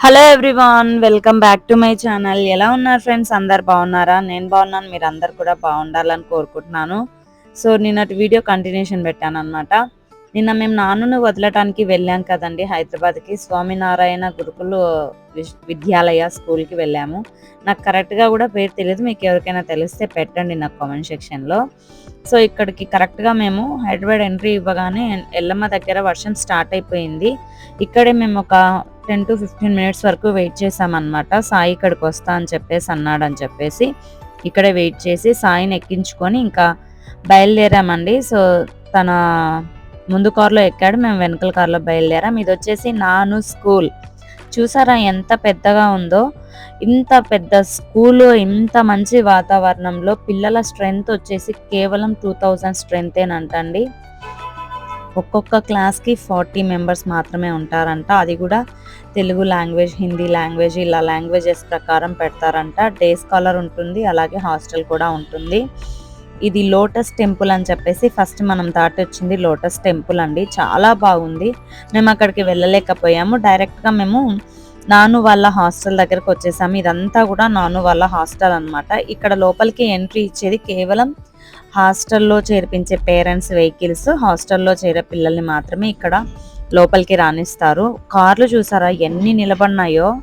Hello everyone welcome back to my channel ఎలా ఉన్నారు friends అందరు బాగున్నారా? నేను బాగున్నాను మీరు అందరు కూడా బాగుండాలని కోరుకుంటున్నాను. సో నిన్నటి వీడియో కంటిన్యూషన్ పెట్టాను అనమాట నిన్న మేము నాన్నను వదలటానికి వెళ్ళాం కదండి హైదరాబాద్కి. స్వామినారాయణ గురుకులు విశ్- విద్యాలయ స్కూల్కి వెళ్ళాము. నాకు కరెక్ట్గా కూడా పేరు తెలియదు మీకు ఎవరికైనా తెలిస్తే పెట్టండి నాకు కామెంట్ సెక్షన్లో సో ఇక్కడికి కరెక్ట్గా మేము హైదరాబాద్ ఎంట్రీ ఇవ్వగానే ఎల్లమ్మ దగ్గర వర్షం స్టార్ట్ అయిపోయింది. ఇక్కడే మేము ఒక టెన్ టు ఫిఫ్టీన్ మినిట్స్ వరకు వెయిట్ చేసామన్నమాట సాయి ఇక్కడికి వస్తా అని చెప్పేసి అన్నాడు అని చెప్పేసి ఇక్కడే వెయిట్ చేసి సాయిని ఎక్కించుకొని ఇంకా బయలుదేరామండి. సో తన ముందు కార్లో ఎక్కాడు మేము వెనకల కార్లో బయలుదేరాం. ఇది వచ్చేసి నాను స్కూల్. చూసారా ఎంత పెద్దగా ఉందో? ఇంత పెద్ద స్కూల్ ఇంత మంచి వాతావరణంలో పిల్లల స్ట్రెంగ్త్ వచ్చేసి కేవలం టూ థౌజండ్ స్ట్రెంగ్తేనంటండి. ఒక్కొక్క క్లాస్కి ఫార్టీ మెంబర్స్ మాత్రమే ఉంటారంట. అది కూడా తెలుగు లాంగ్వేజ్ హిందీ లాంగ్వేజ్ ఇలా లాంగ్వేజెస్ ప్రకారం పెడతారంట. డే స్కాలర్ ఉంటుంది అలాగే హాస్టల్ కూడా ఉంటుంది. ఇది లోటస్ టెంపుల్ అని చెప్పేసి ఫస్ట్ మనం దాటి వచ్చింది లోటస్ టెంపుల్ అండి. చాలా బాగుంది. మేము అక్కడికి వెళ్ళలేకపోయాము. డైరెక్ట్గా మేము నాను వాళ్ళ హాస్టల్ దగ్గరకు వచ్చేసాము. ఇదంతా కూడా నాను వాళ్ళ హాస్టల్ అనమాట ఇక్కడ లోపలికి ఎంట్రీ ఇచ్చేది కేవలం హాస్టల్లో చేర్పించే పేరెంట్స్ వెహికల్స్ హాస్టల్లో చేరే పిల్లల్ని మాత్రమే ఇక్కడ లోపలికి రాణిస్తారు కార్లు చూసారా ఎన్ని నిలబడినాయో?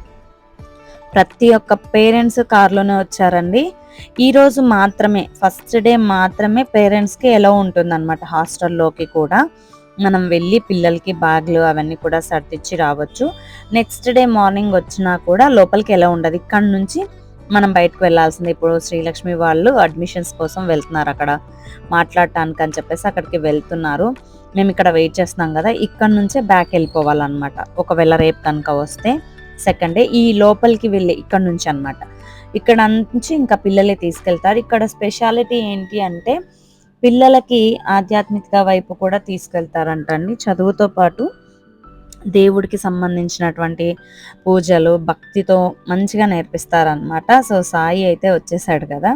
ప్రతి ఒక్క పేరెంట్స్ కార్లోనే వచ్చారండి. ఈరోజు మాత్రమే ఫస్ట్ డే మాత్రమే పేరెంట్స్కి ఎలా ఉంటుందన్నమాట హాస్టల్లోకి కూడా. మనం వెళ్ళి పిల్లలకి బ్యాగ్లు అవన్నీ కూడా సర్దిచ్చి రావచ్చు. నెక్స్ట్ డే మార్నింగ్ వచ్చినా కూడా లోపలికి ఎలా ఉండదు. ఇక్కడ నుంచి మనం బయటకు వెళ్ళాల్సింది. ఇప్పుడు శ్రీలక్ష్మి వాళ్ళు అడ్మిషన్స్ కోసం వెళ్తున్నారు అక్కడ. మాట్లాడటానికి అని చెప్పేసి అక్కడికి వెళ్తున్నారు. మేము ఇక్కడ వెయిట్ చేస్తున్నాం కదా. ఇక్కడ నుంచే బ్యాక్ వెళ్ళిపోవాలన్నమాట. ఒకవేళ రేపు కనుక వస్తే సెకండ్ డే ఈ లోపలికి వెళ్ళి ఇక్కడ నుంచి అన్నమాట. ఇక్కడ నుంచి ఇంకా పిల్లలే తీసుకెళ్తారు. ఇక్కడ స్పెషాలిటీ ఏంటి అంటే పిల్లలకి ఆధ్యాత్మిక వైపు కూడా తీసుకెళ్తారంటండి. చదువుతో పాటు దేవుడికి సంబంధించినటువంటి పూజలు భక్తితో మంచిగా నేర్పిస్తారనమాట సో సాయి అయితే వచ్చేసాడు కదా.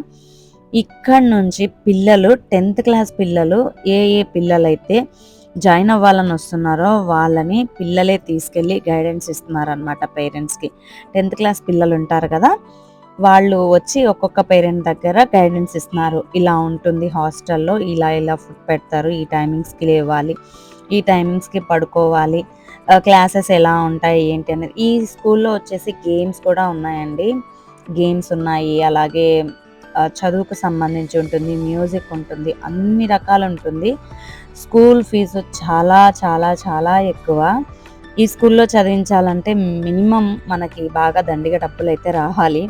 ఇక్కడ నుంచి పిల్లలు టెన్త్ క్లాస్ పిల్లలు ఏ ఏ పిల్లలైతే జాయిన్ అవ్వాలని వస్తున్నారో వాళ్ళని పిల్లలే తీసుకెళ్ళి గైడెన్స్ ఇస్తున్నారనమాట పేరెంట్స్కి. టెన్త్ క్లాస్ పిల్లలు ఉంటారు కదా వాళ్ళు వచ్చి ఒక్కొక్క పేరెంట్ దగ్గర గైడెన్స్ ఇస్తున్నారు. ఇలా ఉంటుంది హాస్టల్లో ఇలా ఇలా ఫుడ్ పెడతారు ఈ టైమింగ్స్కి లేవాలి ఈ టైమింగ్స్కి పడుకోవాలి క్లాసెస్ ఎలా ఉంటాయి ఏంటి అనేది. ఈ స్కూల్లో వచ్చేసి గేమ్స్ కూడా ఉన్నాయండి. గేమ్స్ ఉన్నాయి అలాగే చదువుకు సంబంధించి ఉంటుంది మ్యూజిక్ ఉంటుంది అన్ని రకాలు ఉంటుంది. స్కూల్ ఫీజు చాలా చాలా చాలా ఎక్కువ. ఈ స్కూల్లో చదివించాలంటే మినిమం మనకి బాగా దండిగా డబ్బులు అయితే రావాలి.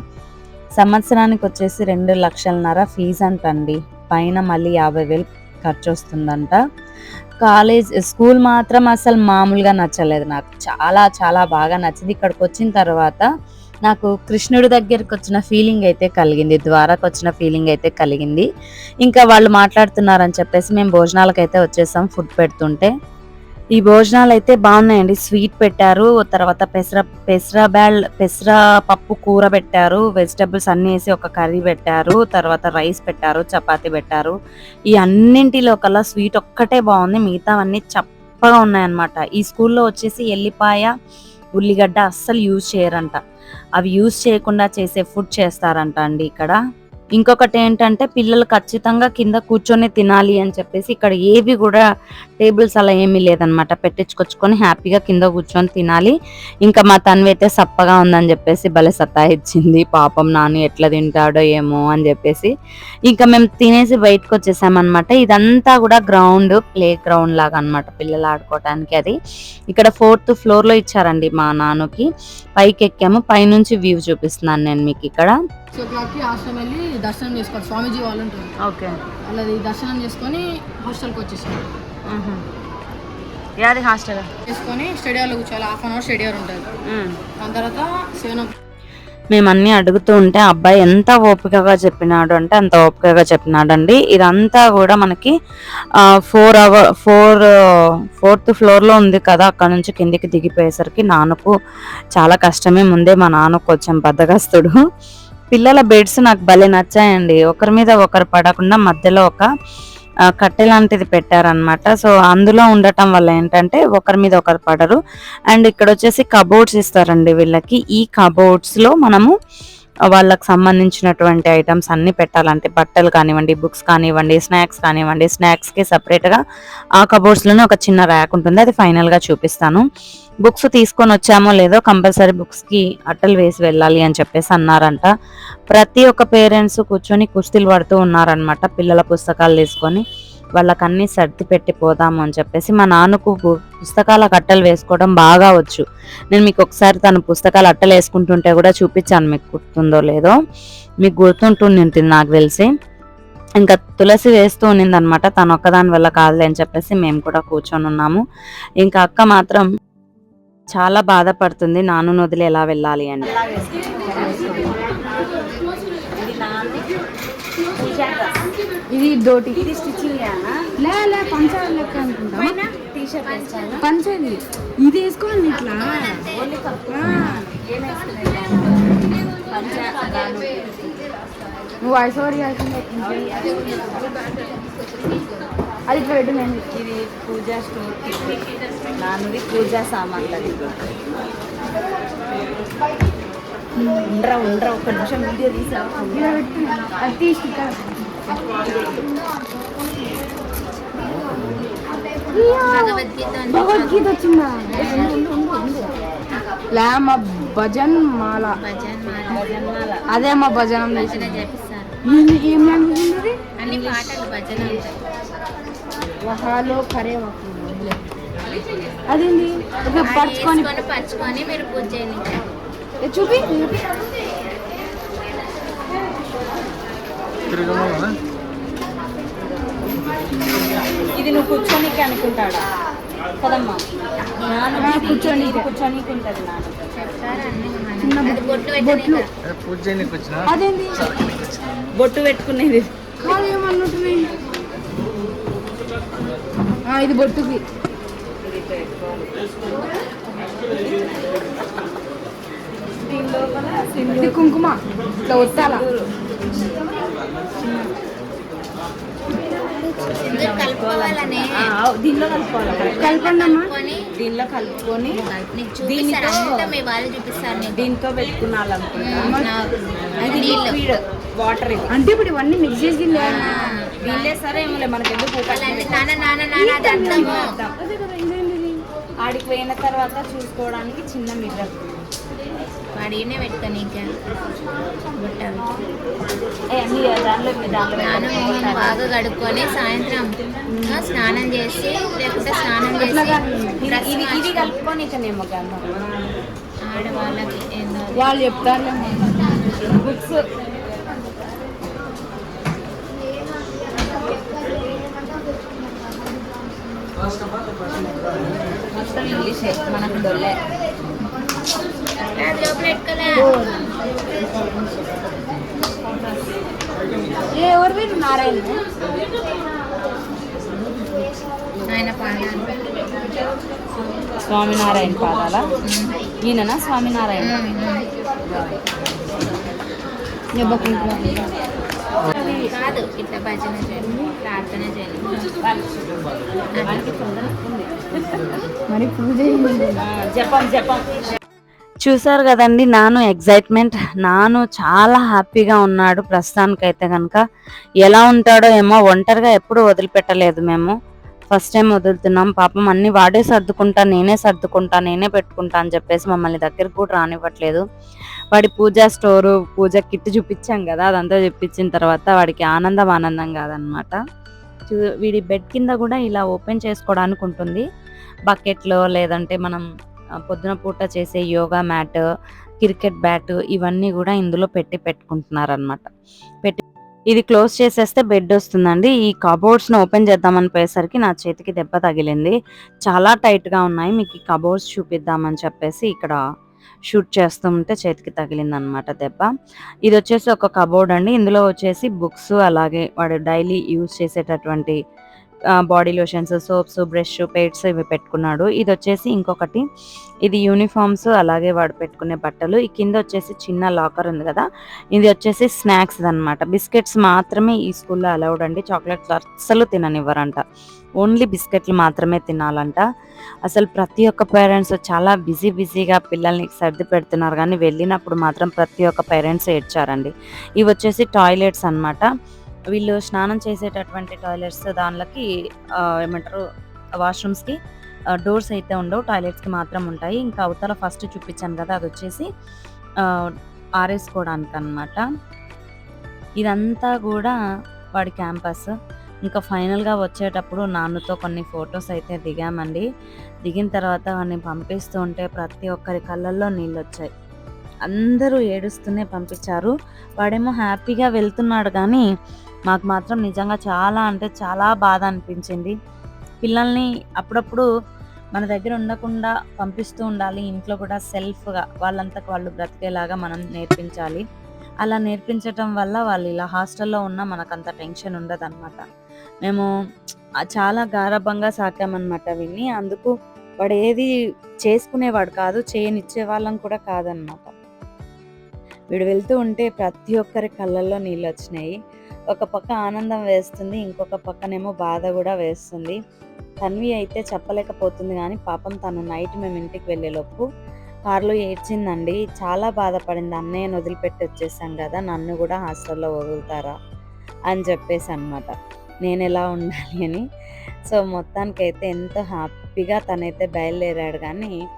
సంవత్సరానికి వచ్చేసి రెండు లక్షలన్నర ఫీజు అంటండి. పైన మళ్ళీ యాభై వేలు ఖర్చు వస్తుందంట. కాలేజ్ స్కూల్ మాత్రం అసలు మామూలుగా నచ్చలేదు నాకు. చాలా చాలా బాగా నచ్చింది. ఇక్కడికి వచ్చిన తర్వాత నాకు కృష్ణుడి దగ్గరికి వచ్చిన ఫీలింగ్ అయితే కలిగింది. ద్వారాకు వచ్చిన ఫీలింగ్ అయితే కలిగింది. ఇంకా వాళ్ళు మాట్లాడుతున్నారని చెప్పేసి మేము భోజనాలకు అయితే వచ్చేసాం ఫుడ్ పెడుతుంటే. ఈ భోజనాలు అయితే బాగున్నాయండి. స్వీట్ పెట్టారు తర్వాత పెసర పెసర బ్యాల్ పెసర పప్పు కూర పెట్టారు వెజిటబుల్స్ అన్ని వేసి ఒక కర్రీ పెట్టారు తర్వాత రైస్ పెట్టారు చపాతి పెట్టారు. ఈ అన్నింటిలో కల్లా స్వీట్ ఒక్కటే బాగుంది. మిగతావన్నీ చప్పగా ఉన్నాయన్నమాట. ఈ స్కూల్లో వచ్చేసి ఎల్లిపాయ ఉల్లిగడ్డ అస్సలు యూజ్ చేయరంట. అవి యూజ్ చేయకుండా చేసే ఫుడ్ చేస్తారంట అండి ఇక్కడ. ఇంకొకటి ఏంటంటే పిల్లలు ఖచ్చితంగా కింద కూర్చొని తినాలి అని చెప్పేసి ఇక్కడ ఏవి కూడా టేబుల్స్ అలా ఏమీ లేదనమాట పెట్టించుకొచ్చుకొని హ్యాపీగా కింద కూర్చొని తినాలి. ఇంకా మా తన్వి అయితే సప్పగా ఉందని చెప్పేసి భలే సత్తా ఇచ్చింది పాపం నాని ఎట్లా తింటాడో ఏమో అని చెప్పేసి. ఇంకా మేము తినేసి బయటకు వచ్చేసామన్నమాట. ఇదంతా కూడా గ్రౌండ్ ప్లే గ్రౌండ్ లాగా అన్నమాట పిల్లలు ఆడుకోవటానికి అది. ఇక్కడ ఫోర్త్ ఫ్లోర్లో ఇచ్చారండి మా నాన్నకి. పైకి ఎక్కాము పైనుంచి వ్యూ చూపిస్తున్నాను నేను మీకు ఇక్కడ. సిక్స్ ఓ క్లాక్కి హాస్టల్ వెళ్ళి దర్శనం చేసుకోవాలి. స్వామీజీ వాళ్ళు ఉంటారు. ఓకే. వాళ్ళది దర్శనం చేసుకొని హాస్టల్కి వచ్చేసాం. యాది హాస్టల్? చేసుకొని స్టేడియంలో కూర్చోవాలి. హాఫ్ అన్ అవర్ స్టేడియం ఉంటుంది. దాని తర్వాత సెవెన్ మేము అన్ని అడుగుతూ ఉంటే అబ్బాయి ఎంత ఓపికగా చెప్పినాడు అంటే అంత ఓపికగా చెప్పినాడు అండి ఇదంతా కూడా మనకి ఫోర్ అవర్ ఫోర్ ఫోర్త్ ఫ్లోర్లో ఉంది కదా అక్కడ నుంచి కిందికి దిగిపోయేసరికి నాన్నకు చాలా కష్టమే. ముందే మా నాన్న కొంచెం బద్దగస్తుడు పిల్లల బెడ్స్ నాకు భలే నచ్చాయండి. ఒకరి మీద ఒకరు పడకుండా మధ్యలో ఒక కట్టె లాంటిది పెట్టారనమాట సో అందులో ఉండటం వల్ల ఏంటంటే ఒకరి మీద ఒకరు పడరు. అండ్ ఇక్కడ వచ్చేసి కబోర్డ్స్ ఇస్తారండి వీళ్ళకి. ఈ కబోర్డ్స్లో మనము వాళ్ళకి సంబంధించినటువంటి ఐటమ్స్ అన్ని పెట్టాలంటే బట్టలు కానివ్వండి బుక్స్ కానివ్వండి స్నాక్స్ కానివ్వండి స్నాక్స్కి ఆ కబోర్డ్స్లోనే ఒక చిన్న ర్యాక్ ఉంటుంది. అది ఫైనల్గా చూపిస్తాను. బుక్స్ తీసుకొని వచ్చామో లేదో కంపల్సరీ బుక్స్కి అట్టలు వేసి వెళ్ళాలి అని చెప్పేసి అన్నారంట. ప్రతి ఒక్క పేరెంట్స్ కూర్చొని కుస్తీలు పడుతూ ఉన్నారనమాట పిల్లల పుస్తకాలు తీసుకొని. వాళ్ళకి అన్ని సర్ది పెట్టి పోదాము అని చెప్పేసి మా నాన్నకు పు- పుస్తకాల కట్టలు వేసుకోవడం బాగా వచ్చు. నేను మీకు ఒకసారి తను పుస్తకాలు అట్టలు వేసుకుంటుంటే కూడా చూపించాను మీకు గుర్తుందో లేదో. మీకు గుర్తుంటుంది నాకు తెలిసి. ఇంకా తులసి వేస్తూ ఉన్నిందనమాట తను ఒక్కదాని వల్ల కాదులే అని చెప్పేసి మేము కూడా కూర్చొని ఉన్నాము. ఇంకా అక్క మాత్రం చాలా బాధపడుతుంది నాను వదిలి ఎలా వెళ్ళాలి అని. ఇది ఇది స్టిచ్చింగ్ లే లే పంచ లెక్క అనుకుంటా పంచ ఇది వేసుకోవాలి ఇట్లా నువ్వు ఐసోడి అది ఇట్లా పెట్టు నేను ఇది పూజా స్టోర్ నాన్నది పూజా సామాన్లు ఉండరా ఉండరా ఒక్క నిమిషం వీడియో తీసా అది తీసి ఇక్కడ భగవద్గీత వచ్చిందా? లే మా భజన్ మాల. అదే మా భజనం చేసింది. ఏంది- ఏం లాంగ్వేజ్ ఉంది ఇది? అన్ని పాటలు భజన వహాలో. అదేంది? పరుచుకొని. పరుచుకొని మీరు పూజ చేయండి. చూపి. ఇది నువ్వు కూర్చోనికి అనుకుంటాడా? కదమ్మా ఉంటుంది బొట్టు అదేంది? పెట్టుకునేది. ఇది బొట్టుకి. కుంకుమ. ఇట్లా ఆ, దీనిలో కలుపుకోవాలి. కలపండి దీనిలో కలుపుకొని నీకు. దీంతో పెట్టుకున్నాలనుకుంటా. అది ఇది నీళ్ళు. లిక్విడ్ వాటర్ అంటే ఇప్పుడు ఇవన్నీ మిక్స్ చేసి వీళ్ళే సరే ఏమోలే మనకి ఎందుకు ఆడికి పోయిన తర్వాత చూసుకోవడానికి చిన్న మిర్రర్. అన్ని దాంట్లో దాంట్లో స్నానం బాగా కడుక్కొని సాయంత్రం ఆ, స్నానం చేసి లేకుంటే స్నానం చేసి ఇది కలుపుకొని ఆడవాళ్ళకి వాళ్ళు చెప్తారులే బుక్స్. మొత్తం ఇంగ్లీషే. మనకు దొల్లే ఎవరు వీరు నారాయణ స్వామినారాయణ పాదాల ఈయననా స్వామినారాయణ కాదు ఇట్లా భజన చేయండి ప్రార్థన చేయండి. మరి పూజ. జపం జపం. చూసారు కదండి నాను ఎగ్జైట్మెంట్ నాను చాలా హ్యాపీగా ఉన్నాడు ప్రస్తుతానికైతే కనుక ఎలా ఉంటాడో ఏమో ఒంటరిగా ఎప్పుడు వదిలిపెట్టలేదు మేము. ఫస్ట్ టైం వదులుతున్నాం పాపం అన్ని వాడే సర్దుకుంటా నేనే సర్దుకుంటా నేనే పెట్టుకుంటా అని చెప్పేసి మమ్మల్ని దగ్గరికి కూడా రానివ్వట్లేదు. వాడి పూజా స్టోరు పూజ కిట్ చూపించాం కదా అదంతా చూపించిన తర్వాత వాడికి ఆనందం ఆనందం కాదనమాట. చూ- వీడి బెడ్ కింద కూడా ఇలా ఓపెన్ చేసుకోవడానికి ఉంటుంది బకెట్లో లేదంటే మనం పొద్దున పూట చేసే యోగా మ్యాట్ క్రికెట్ బ్యాట్ ఇవన్నీ కూడా ఇందులో పెట్టి పెట్టుకుంటున్నారనమాట పెట్టి ఇది క్లోజ్ చేసేస్తే బెడ్ వస్తుందండి. ఈ కబోర్డ్స్ని ఓపెన్ చేద్దామని పోయేసరికి నా చేతికి దెబ్బ తగిలింది. చాలా టైట్గా ఉన్నాయి. మీకు ఈ కబోర్డ్స్ చూపిద్దామని చెప్పేసి ఇక్కడ షూట్ చేస్తుంటే చేతికి తగిలింది అనమాట దెబ్బ. ఇది వచ్చేసి ఒక కబోర్డ్ అండి. ఇందులో వచ్చేసి బుక్స్ అలాగే వాడు డైలీ యూజ్ చేసేటటువంటి body lotions soaps brush pastes ఇవి పెట్టుకున్నాడు. ఇది వచ్చేసి ఇంకొకటి. ఇది యూనిఫామ్స్ అలాగే వాడు పెట్టుకునే బట్టలు. ఈ కింద వచ్చేసి చిన్న లాకర్ ఉంది కదా. ఇది వచ్చేసి స్నాక్స్ అన్నమాట. బిస్కెట్స్ మాత్రమే ఈ స్కూల్లో అలౌడ్ అండి. చాక్లెట్స్ అస్సలు తిననివ్వరంట. ఓన్లీ బిస్కెట్లు మాత్రమే తినాలంట. అసలు ప్రతి ఒక్క పేరెంట్స్ చాలా బిజీ బిజీగా పిల్లల్ని సర్ది పెడుతున్నారు. కానీ వెళ్ళినప్పుడు మాత్రం ప్రతి ఒక్క పేరెంట్స్ ఏడ్చారండి. ఇవి వచ్చేసి టాయిలెట్స్ అనమాట వీళ్ళు స్నానం చేసేటటువంటి టాయిలెట్స్ దానిలోకి ఏమంటారు వాష్రూమ్స్కి డోర్స్ అయితే ఉండవు టాయిలెట్స్కి మాత్రం ఉంటాయి. ఇంకా అవతల ఫస్ట్ చూపించాను కదా అది వచ్చేసి ఆరేసుకోవడానికి అన్నమాట ఇదంతా కూడా వాడి క్యాంపస్ ఇంకా ఫైనల్గా వచ్చేటప్పుడు నాన్నతో కొన్ని ఫొటోస్ అయితే దిగామండి. దిగిన తర్వాత వాడిని పంపిస్తూ ఉంటే ప్రతి ఒక్కరి కళ్ళల్లో నీళ్ళు వచ్చాయి అందరూ ఏడుస్తూనే పంపించారు. వాడేమో హ్యాపీగా వెళ్తున్నాడు కానీ మాకు మాత్రం నిజంగా చాలా అంటే చాలా బాధ అనిపించింది. పిల్లల్ని అప్పుడప్పుడు మన దగ్గర ఉండకుండా పంపిస్తూ ఉండాలి. ఇంట్లో కూడా సెల్ఫ్గా వాళ్ళంతకు వాళ్ళు బ్రతికేలాగా మనం నేర్పించాలి. అలా నేర్పించటం వల్ల వాళ్ళు ఇలా హాస్టల్లో ఉన్నా మనకు అంత టెన్షన్ ఉండదు అనమాట మేము చాలా గారభంగా సాకామన్నమాట విని అందుకు వాడు ఏది చేసుకునేవాడు కాదు చేయనిచ్చే వాళ్ళం కూడా కాదనమాట వీడు వెళ్తూ ఉంటే ప్రతి ఒక్కరి కళ్ళల్లో నీళ్ళు వచ్చినాయి. ఒక పక్క ఆనందం వేస్తుంది ఇంకొక పక్కనేమో బాధ కూడా వేస్తుంది. తన్వి అయితే చెప్పలేకపోతుంది కానీ పాపం తను నైట్ మేము ఇంటికి వెళ్ళేలోపు కారులో ఏడ్చిందండి. చాలా బాధపడింది. అన్నయ్యను వదిలిపెట్టి వచ్చేసాం కదా నన్ను కూడా హాస్టల్లో వదులుతారా అని చెప్పేసి అనమాట నేను ఎలా ఉండాలి అని. సో మొత్తానికైతే ఎంతో హ్యాపీగా తనైతే బయలుదేరాడు కానీ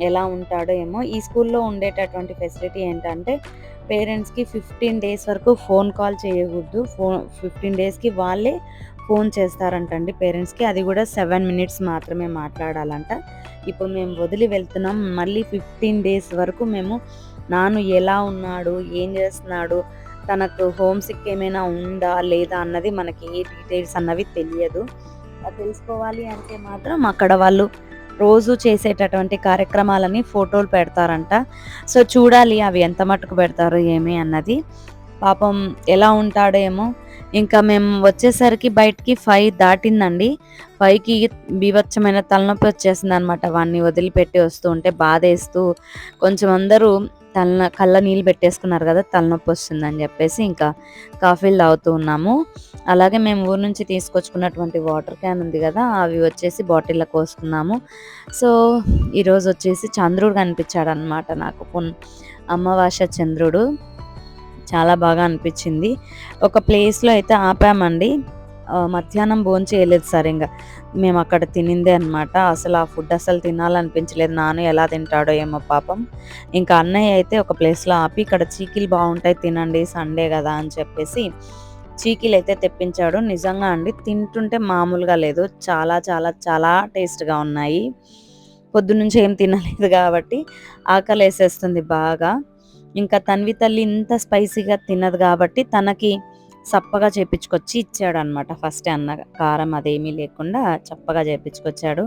ఎలా ఉంటాడో ఏమో. ఈ స్కూల్లో ఉండేటటువంటి ఫెసిలిటీ ఏంటంటే పేరెంట్స్కి ఫిఫ్టీన్ డేస్ వరకు ఫోన్ కాల్ చేయకూడదు. ఫోన్ ఫిఫ్టీన్ డేస్కి వాళ్ళే ఫోన్ చేస్తారంటండి పేరెంట్స్కి. అది కూడా సెవెన్ మినిట్స్ మాత్రమే మాట్లాడాలంట. ఇప్పుడు మేము వదిలి వెళ్తున్నాం. మళ్ళీ ఫిఫ్టీన్ డేస్ వరకు మేము నాను ఎలా ఉన్నాడు? ఏం చేస్తున్నాడు? తనకు హోమ్ సిక్ ఏమైనా ఉందా? లేదా? అన్నది మనకి ఏ డీటెయిల్స్ అన్నవి తెలియదు. అది తెలుసుకోవాలి అంటే మాత్రం అక్కడ వాళ్ళు రోజు చేసేటటువంటి కార్యక్రమాలని ఫోటోలు పెడతారంట. సో చూడాలి అవి ఎంత మటుకు పెడతారు ఏమి అన్నది. పాపం ఎలా ఉంటాడేమో. ఇంకా మేము వచ్చేసరికి బయటికి ఫైవ్ దాటిందండి. ఫైవ్కి బీభత్సమైన తలనొప్పి వచ్చేసింది అనమాట వాడిని వదిలిపెట్టి వస్తూ ఉంటే బాధేస్తూ కొంచెం అందరూ తల కళ్ళ నీళ్ళు పెట్టేసుకున్నారు కదా తలనొప్పి వస్తుందని చెప్పేసి ఇంకా కాఫీలు తాగుతూ ఉన్నాము. అలాగే మేము ఊరు నుంచి తీసుకొచ్చుకున్నటువంటి వాటర్ క్యాన్ ఉంది కదా అవి వచ్చేసి బాటిల్లో కోసుకున్నాము. సో ఈరోజు వచ్చేసి చంద్రుడు కనిపించాడు అనమాట నాకు. పున్ అమావాస్య చంద్రుడు. చాలా బాగా అనిపించింది. ఒక ప్లేస్లో అయితే ఆపామండి. మధ్యాహ్నం భోజనం చేయలేదు సరిగ్గా మేము అక్కడ తినిందే అనమాట అసలు ఆ ఫుడ్ అసలు తినాలనిపించలేదు. నాను ఎలా తింటాడో ఏమో పాపం. ఇంకా అన్నయ్య అయితే ఒక ప్లేస్లో ఆపి ఇక్కడ చీకిలు బాగుంటాయి తినండి సండే కదా అని చెప్పేసి చీకిలు అయితే తెప్పించాడు. నిజంగా అండి తింటుంటే మామూలుగా లేదు. చాలా చాలా చాలా టేస్ట్గా ఉన్నాయి. పొద్దున్నుంచి ఏం తినలేదు కాబట్టి ఆకలి వేసేస్తుంది బాగా. ఇంకా తన్వి తల్లి ఇంత స్పైసీగా తినదు కాబట్టి తనకి చప్పగా చేపించుకొచ్చి ఇచ్చాడు అనమాట ఫస్ట్ అన్న కారం అదేమీ లేకుండా చప్పగా చేపించుకొచ్చాడు.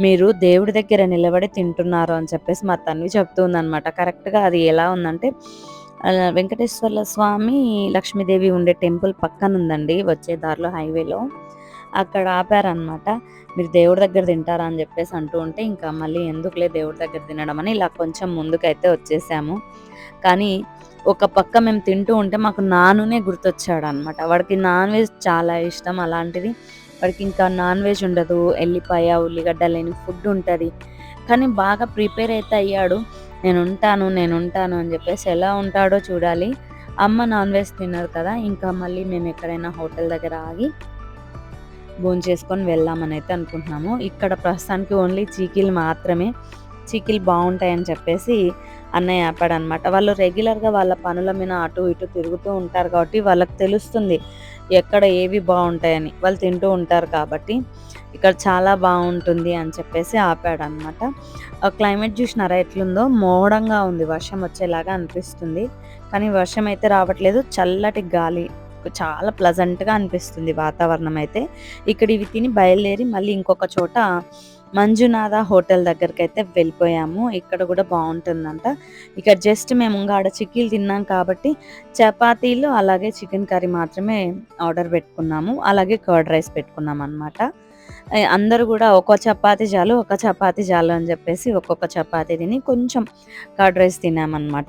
మీరు దేవుడి దగ్గర నిలబడి తింటున్నారు అని చెప్పేసి మా తన్వి చెప్తుంది అనమాట కరెక్ట్గా అది ఎలా ఉందంటే వెంకటేశ్వర్ల స్వామి లక్ష్మీదేవి ఉండే టెంపుల్ పక్కన ఉందండి వచ్చే దారిలో హైవేలో. అక్కడ ఆపారనమాట మీరు దేవుడి దగ్గర తింటారా అని చెప్పేసి అంటూ ఉంటే ఇంకా మళ్ళీ ఎందుకులే దేవుడి దగ్గర తినడం అని ఇలా కొంచెం ముందుకైతే వచ్చేసాము. కానీ ఒక పక్క మేము తింటూ ఉంటే మాకు నానునే గుర్తొచ్చాడు అనమాట వాడికి నాన్ వెజ్ చాలా ఇష్టం అలాంటిది. వాడికి ఇంకా నాన్ వెజ్ ఉండదు ఎల్లిపాయ ఉల్లిగడ్డ లేని ఫుడ్ ఉంటుంది. కానీ బాగా ప్రిపేర్ అయితే అయ్యాడు. నేను ఉంటాను నేను ఉంటాను అని చెప్పేసి ఎలా ఉంటాడో చూడాలి. అమ్మ నాన్ వెజ్ తిన్నారు కదా ఇంకా మళ్ళీ మేము ఎక్కడైనా హోటల్ దగ్గర ఆగి భోజనం చేసుకొని వెళ్దామని అయితే అనుకుంటున్నాము. ఇక్కడ ప్రస్తుతానికి ఓన్లీ చీకీలు మాత్రమే. చీకీలు బాగుంటాయని చెప్పేసి అన్నయ్య ఆపాడు అనమాట వాళ్ళు రెగ్యులర్గా వాళ్ళ పనుల మీద అటు ఇటు తిరుగుతూ ఉంటారు కాబట్టి వాళ్ళకి తెలుస్తుంది ఎక్కడ ఏవి బాగుంటాయని. వాళ్ళు తింటూ ఉంటారు కాబట్టి ఇక్కడ చాలా బాగుంటుంది అని చెప్పేసి ఆపాడు అనమాట క్లైమేట్ చూసినారా ఎట్లుందో? మోడంగా ఉంది. వర్షం వచ్చేలాగా అనిపిస్తుంది. కానీ వర్షం అయితే రావట్లేదు. చల్లటి గాలి. చాలా ప్లజెంట్గా అనిపిస్తుంది వాతావరణం అయితే. ఇక్కడ ఇవి తిని బయలుదేరి మళ్ళీ ఇంకొక చోట మంజునాథ హోటల్ దగ్గరికి అయితే వెళ్ళిపోయాము. ఇక్కడ కూడా బాగుంటుందంట. ఇక్కడ జస్ట్ మేము ఇంకా ఆడ చిక్కీలు తిన్నాం కాబట్టి చపాతీలు అలాగే చికెన్ కర్రీ మాత్రమే ఆర్డర్ పెట్టుకున్నాము. అలాగే కర్డ్ రైస్ పెట్టుకున్నాం అనమాట అందరూ కూడా ఒక్కో చపాతీ చాలు ఒక చపాతీ చాలు అని చెప్పేసి ఒక్కొక్క చపాతీ తిని కొంచెం కర్డ్ రైస్ తిన్నామన్నమాట.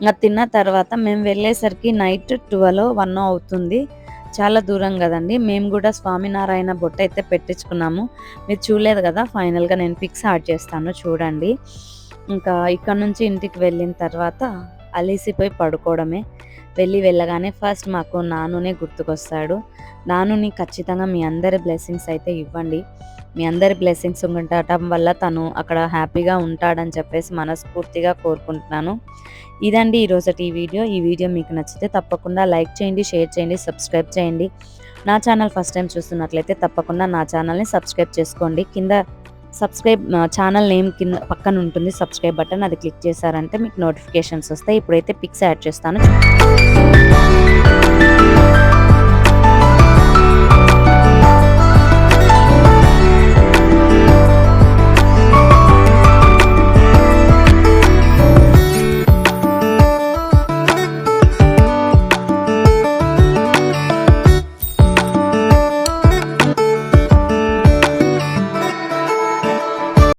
ఇంకా తిన్న తర్వాత మేము వెళ్ళేసరికి నైట్ ట్వెల్వ్ వన్ అవుతుంది. చాలా దూరం కదండి. మేము కూడా స్వామినారాయణ బొట్ట అయితే పెట్టించుకున్నాము. మీరు చూడలేదు కదా ఫైనల్గా నేను పిక్స్ యాడ్ చేస్తాను చూడండి. ఇంకా ఇక్కడ నుంచి ఇంటికి వెళ్ళిన తర్వాత అలిసిపోయి పడుకోవడమే. వెళ్ళి వెళ్ళగానే ఫస్ట్ మాకు నానునే గుర్తుకొస్తాడు. నానుని ఖచ్చితంగా మీ అందరి బ్లెస్సింగ్స్ అయితే ఇవ్వండి. మీ అందరి బ్లెస్సింగ్స్ ఉండటం వల్ల తను అక్కడ హ్యాపీగా ఉంటాడని చెప్పేసి మనస్ఫూర్తిగా కోరుకుంటున్నాను. ఇదండి ఈరోజటి ఈ వీడియో. ఈ వీడియో మీకు నచ్చితే తప్పకుండా లైక్ చేయండి షేర్ చేయండి సబ్స్క్రైబ్ చేయండి. నా ఛానల్ ఫస్ట్ టైం చూస్తున్నట్లయితే తప్పకుండా నా ఛానల్ని సబ్స్క్రైబ్ చేసుకోండి. కింద సబ్స్క్రైబ్ ఛానల్ నేమ్ కింద పక్కన ఉంటుంది సబ్స్క్రైబ్ బటన్ అది క్లిక్ చేశారంటే మీకు నోటిఫికేషన్స్ వస్తాయి. ఇప్పుడైతే పిక్స్ యాడ్ చేస్తాను.